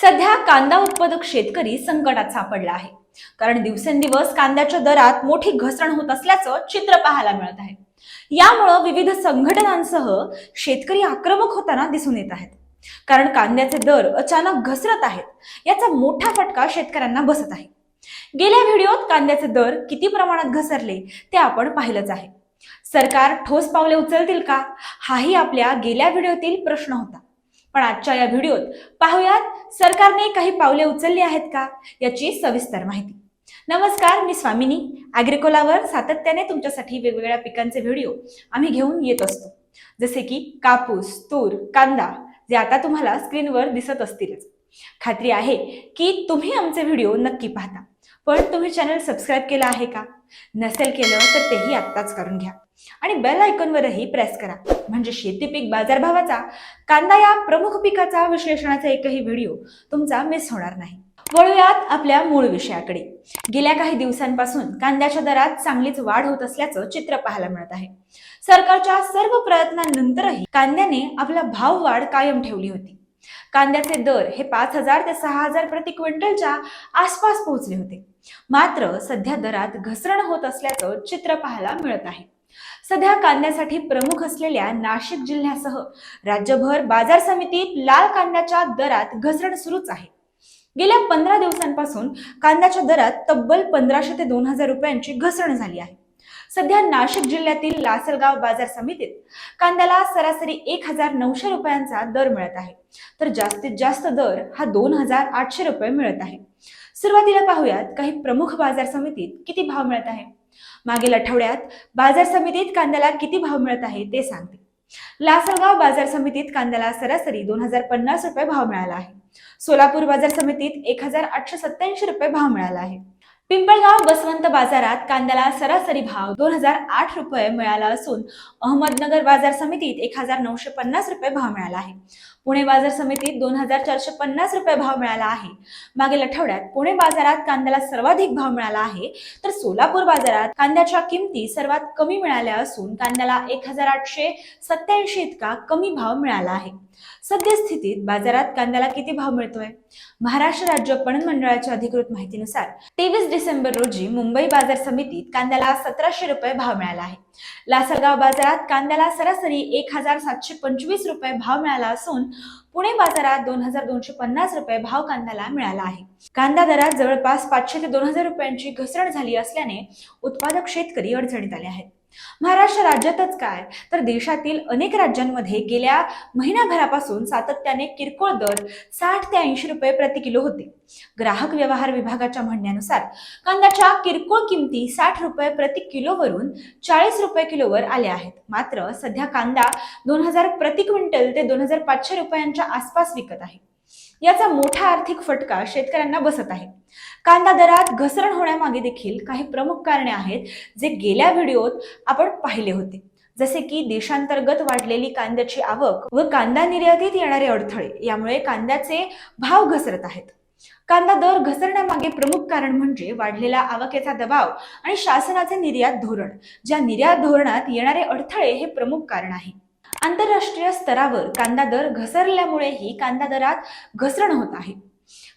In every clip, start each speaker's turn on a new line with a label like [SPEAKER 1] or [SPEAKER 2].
[SPEAKER 1] सध्या कांदा उत्पादक शेतकरी संकटात सापडला आहे. कारण दिवसेंदिवस कांद्याच्या दरात मोठी घसरण होत असल्याचं चित्र पाहायला मिळत आहे. यामुळं विविध संघटनांसह शेतकरी आक्रमक होताना दिसून येत आहेत. कारण कांद्याचे दर अचानक घसरत आहेत याचा मोठा फटका शेतकऱ्यांना बसत आहे. गेल्या व्हिडिओत कांद्याचे दर किती प्रमाणात घसरले ते आपण पाहिलंच आहे. सरकार ठोस पावले उचलतील का? हाही आपल्या गेल्या व्हिडिओतील प्रश्न होता. पण आजच्या या व्हिडिओत पाहूयात सरकारने काही पावले उचलली आहेत का? याची सविस्तर माहिती. नमस्कार मी स्वामिनी. ॲग्रिकोलावर सातत्याने तुमच्यासाठी वेगवेगळ्या पिकांचे व्हिडिओ आम्ही घेऊन येत असतो. जसे की कापूस तूर कांदा जे आता तुम्हाला स्क्रीनवर दिसत असतीलच. खात्री आहे की तुम्ही आमचे व्हिडिओ नक्की पाहता. पण तुम्ही चॅनल सबस्क्राईब केलं आहे का? नसेल केलं तर तेही आत्ताच करून घ्या. आणि बेल आयकॉनवरही प्रेस करा. म्हणजे शेती पीक बाजारभावाचा कांदा या प्रमुख पिकाचा विश्लेषणाचा एकही व्हिडिओ तुमचा मिस होणार नाही. वळूयात आपल्या मूळ विषयाकडे. गेल्या काही दिवसांपासून कांद्याच्या दरात चांगलीच वाढ होत असल्याचं चित्र पाहायला मिळत आहे. सरकारच्या सर्व प्रयत्नांनंतरही कांद्याने आपला भाव वाढ कायम ठेवली होती. कांद्याचे दर हे पाच हजार ते सहा हजार प्रति क्विंटलच्या आसपास पोहोचले होते. मात्र सध्या दरात घसरण होत असल्याचं चित्र पाहायला मिळत आहे. सध्या कांद्यासाठी प्रमुख असलेल्या नाशिक जिल्ह्यासह राज्यभर बाजार समितीत लाल कांद्याच्या दरात घसरण सुरूच आहे. गेल्या पंधरा दिवसांपासून कांद्याच्या दरात तब्बल पंधराशे ते दोन हजार रुपयांची घसरण झाली आहे. सध्या नाशिक जिल्ह्यातील लासलगाव बाजार समितीत कांद्याला सरासरी एक हजार नऊशे रुपयांचा दर मिळत आहे. तर जास्तीत जास्त दर हा दोन हजार आठशे रुपये मिळत आहे. सुरुवातीला पाहूयात काही प्रमुख बाजार समितीत किती भाव मिळत आहे? मागील आठवड्यात बाजार समितीत कांद्याला किती भाव मिळत आहे ते सांगते. लासलगाव बाजार समितीत कांद्याला सरासरी दोन हजार पन्नास रुपये भाव मिळाला आहे. सोलापूर बाजार समितीत एक हजार आठशे सत्याऐंशी रुपये भाव मिळाला आहे. पिंपळगाव बसवंत बाजारात कांद्याला सरासरी भाव दोन हजार आठ रुपये मिळाला असून अहमदनगर बाजार समितीत एक हजार नऊशे पन्नास रुपये भाव मिळाला आहे. पुणे बाजार समितीत दोन हजार चारशे पन्नास रुपये भाव मिळाला आहे. मागील आठवड्यात पुणे बाजारात कांद्याला सर्वाधिक भाव मिळाला आहे. तर सोलापूर बाजारात कांद्याच्या किमती सर्वात कमी मिळाल्या असून कांद्याला एक हजार आठशे सत्याऐंशी इतका कमी भाव मिळाला आहे. सद्यस्थितीत बाजारात कांद्याला किती भाव मिळतोय? महाराष्ट्र राज्य पणन मंडळाच्या अधिकृत माहितीनुसार तेवीस डिसेंबर रोजी मुंबई बाजार समितीत कांद्याला सतराशे रुपये भाव मिळाला आहे. लासलगाव बाजारात कांद्याला सरासरी एक हजार सातशे पंचवीस रुपये भाव मिळाला असून पुणे बाजारात दोन हजार दोनशे पन्नास रुपये भाव कांद्याला मिळाला आहे. कांदा दरात जवळपास पाचशे ते दोन हजार रुपयांची घसरण झाली असल्याने उत्पादक शेतकरी अडचणीत आले आहेत. महाराष्ट्र राज्यातच काय? तर देशातील अनेक राज्यांमध्ये गेल्या महिनाभरापासून सातत्याने किरकोळ दर साठ ते ऐंशी रुपये प्रति किलो होते. ग्राहक व्यवहार विभागाच्या म्हणण्यानुसार कांद्याच्या किरकोळ किमती साठ रुपये प्रति किलोवरून चाळीस रुपये किलोवर आल्या आहेत. मात्र सध्या कांदा दोन हजार प्रति क्विंटल ते दोन हजार पाचशे रुपयांच्या आसपास विकत आहे. याचा मोठा आर्थिक फटका शेतकऱ्यांना बसत आहे. कांदा दरात घसरण होण्यामागे देखील काही प्रमुख कारणे आहेत जे गेल्या व्हिडिओत आपण पाहिले होते. जसे की देशांतर्गत वाढलेली कांद्याची आवक व कांदा निर्यातीत येणारे अडथळे यामुळे कांद्याचे भाव घसरत आहेत. कांदा दर घसरण्यामागे प्रमुख कारण म्हणजे वाढलेला आवकेचा दबाव आणि शासनाचे निर्यात धोरण. ज्या निर्यात धोरणात येणारे अडथळे हे प्रमुख कारण आहे. आंतरराष्ट्रीय स्तरावर कांदा दर घसरल्यामुळेही कांदा दरात घसरण होत आहे.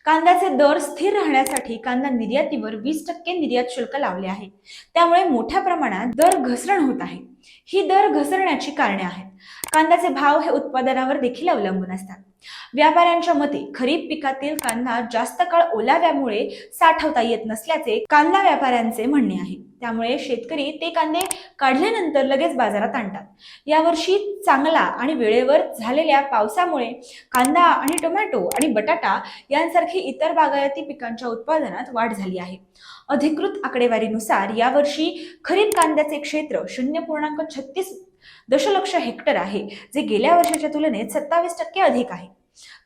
[SPEAKER 1] कांद्याचे दर स्थिर राहण्यासाठी कांदा निर्यातीवर वीस टक्के निर्यात शुल्क लावले आहे. त्यामुळे मोठ्या प्रमाणात दर घसरण होत आहे. ही दर घसरण्याची कारणे आहेत. कांद्याचे भाव हे उत्पादनावर देखील अवलंबून असतात. व्यापाऱ्यांच्या मते खरीप पिकातील कांदा जास्त काळ ओलाव्यामुळे साठवता येत नसल्याचे कांदा व्यापाऱ्यांचे म्हणणे आहे. त्यामुळे शेतकरी ते कांदे काढल्यानंतर लगेच बाजारात आणतात. यावर्षी चांगला आणि वेळेवर झालेल्या पावसामुळे कांदा आणि टोमॅटो आणि बटाटा यांसारखी इतर बागायती पिकांच्या उत्पादनात वाढ झाली आहे. अधिकृत आकडेवारीनुसार यावर्षी खरीप कांद्याचे क्षेत्र शून्य पूर्णांक छत्तीस दशलक्ष हेक्टर आहे जे गेल्या वर्षाच्या तुलनेत सत्तावीस टक्के अधिक आहे.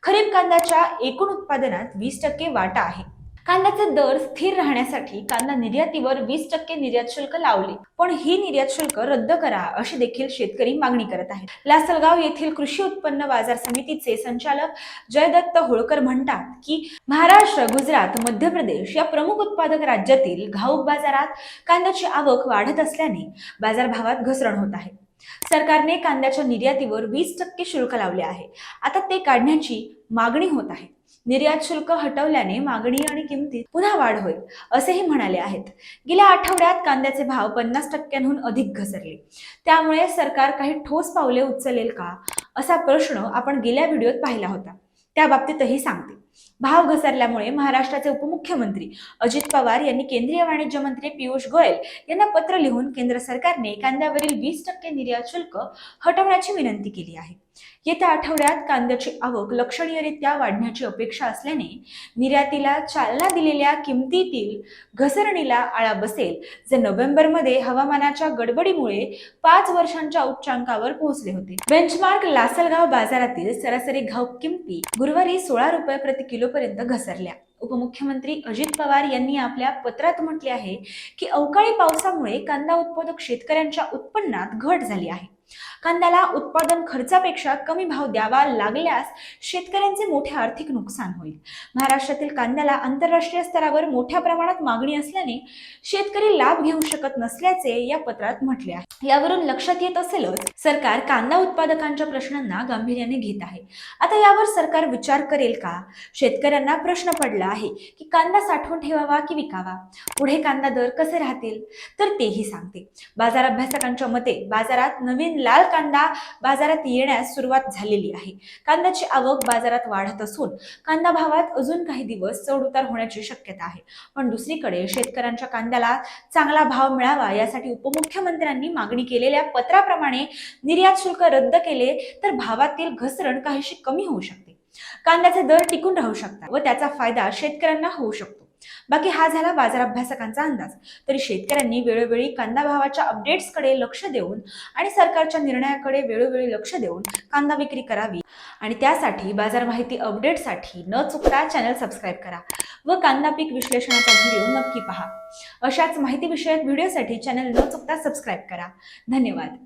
[SPEAKER 1] खरीप कांद्याच्या एकूण उत्पादनात वीस टक्के वाटा आहे. कांद्याचे दर स्थिर राहण्यासाठी कांदा निर्यातीवर वीस टक्के निर्यात शुल्क लावले. पण ही निर्यात शुल्क रद्द करा अशी देखील शेतकरी मागणी करत आहेत. लासलगाव येथील कृषी उत्पन्न बाजार समितीचे संचालक जयदत्त होळकर म्हणतात की महाराष्ट्र गुजरात मध्य प्रदेश या प्रमुख उत्पादक राज्यातील घाऊक बाजारात कांद्याची आवक वाढत असल्याने बाजारभावात घसरण होत आहे. सरकारने कांद्याच्या निर्यातीवर वीस टक्के शुल्क लावले आहे. आता ते काढण्याची मागणी होत आहे. निर्यात शुल्क हटवल्याने मागणी आणि किमतीत पुन्हा वाढ होईल असेही म्हणाले आहेत. गेल्या आठवड्यात कांद्याचे भाव पन्नास टक्क्यांहून अधिक घसरले. त्यामुळे सरकार काही ठोस पावले उचलेल का? असा प्रश्न आपण गेल्या व्हिडिओत पाहिला होता. त्या बाबतीतही सांगते. भाव घसरल्यामुळे महाराष्ट्राचे उपमुख्यमंत्री अजित पवार यांनी केंद्रीय वाणिज्य मंत्री पियुष गोयल यांना पत्र लिहून केंद्र सरकारने कांद्यावरील वीस टक्के निर्यात शुल्क हटवण्याची विनंती केली आहे. येत्या आठवड्यात कांद्याची आवक लक्षणीयरित्या वाढण्याची अपेक्षा असल्याने निर्यातीला चालना दिलेल्या किमतीतील घसरणीला आळा बसेल. जे नोव्हेंबरमध्ये हवामानाच्या गडबडीमुळे पाच वर्षांच्या उच्चांकावर पोहोचले होते. बेंचमार्क लासलगाव बाजारातील सरासरी घाऊक किमती गुरुवारी सोळा रुपये प्रति किलोपर्यंत घसरल्या. उपमुख्यमंत्री अजित पवार यांनी आपल्या पत्रात म्हटले आहे की अवकाळी पावसामुळे कांदा उत्पादक शेतकऱ्यांच्या उत्पन्नात घट झाली आहे. कांद्याला उत्पादन खर्चापेक्षा कमी भाव द्यावा लागल्यास शेतकऱ्यांचे मोठे आर्थिक नुकसान होईल. महाराष्ट्रातील कांद्याला आंतरराष्ट्रीय स्तरावर मोठ्या प्रमाणात मागणी असल्याने शेतकरी लाभ घेऊ शकत नसल्याचे या पत्रात म्हटले आहे. यावरून लक्षात येत असेलच सरकार कांदा उत्पादकांच्या प्रश्नांना गांभीर्याने घेत आहे. आता यावर सरकार विचार करेल का? शेतकऱ्यांना प्रश्न पडला आहे की कांदा साठवून ठेवावा की विकावा? पुढे कांदा दर कसे राहतील? तर तेही सांगते. बाजार अभ्यासकांच्या मते बाजारात नवीन लाल कांदा बाजारात येण्यास सुरुवात झालेली आहे. कांद्याची आवक बाजारात वाढत असून कांदा भावात अजून काही दिवस चढउतार होण्याची शक्यता आहे. पण दुसरीकडे शेतकऱ्यांच्या कांद्याला चांगला भाव मिळावा यासाठी उपमुख्यमंत्र्यांनी मागणी केलेल्या पत्राप्रमाणे निर्यात शुल्क रद्द केले तर भावातील घसरण काहीशी कमी होऊ शकते. कांद्याचे दर टिकून राहू शकतात व त्याचा फायदा शेतकऱ्यांना होऊ शकतो. बाकी हा झाला बाजार अभ्यासकांचा अंदाज. तरी शेतकऱ्यांनी वेळोवेळी कांदा भावाच्या अपडेट्सकडे लक्ष देऊन आणि सरकारच्या निर्णयाकडे वेळोवेळी लक्ष देऊन कांदा विक्री करावी. आणि त्यासाठी बाजार माहिती अपडेटसाठी न चुकता चॅनल सबस्क्राईब करा व कांदा पीक विश्लेषणाचा व्हिडिओ नक्की पहा. अशाच माहितीविषयक व्हिडिओसाठी चॅनल न चुकता सबस्क्राईब करा. धन्यवाद.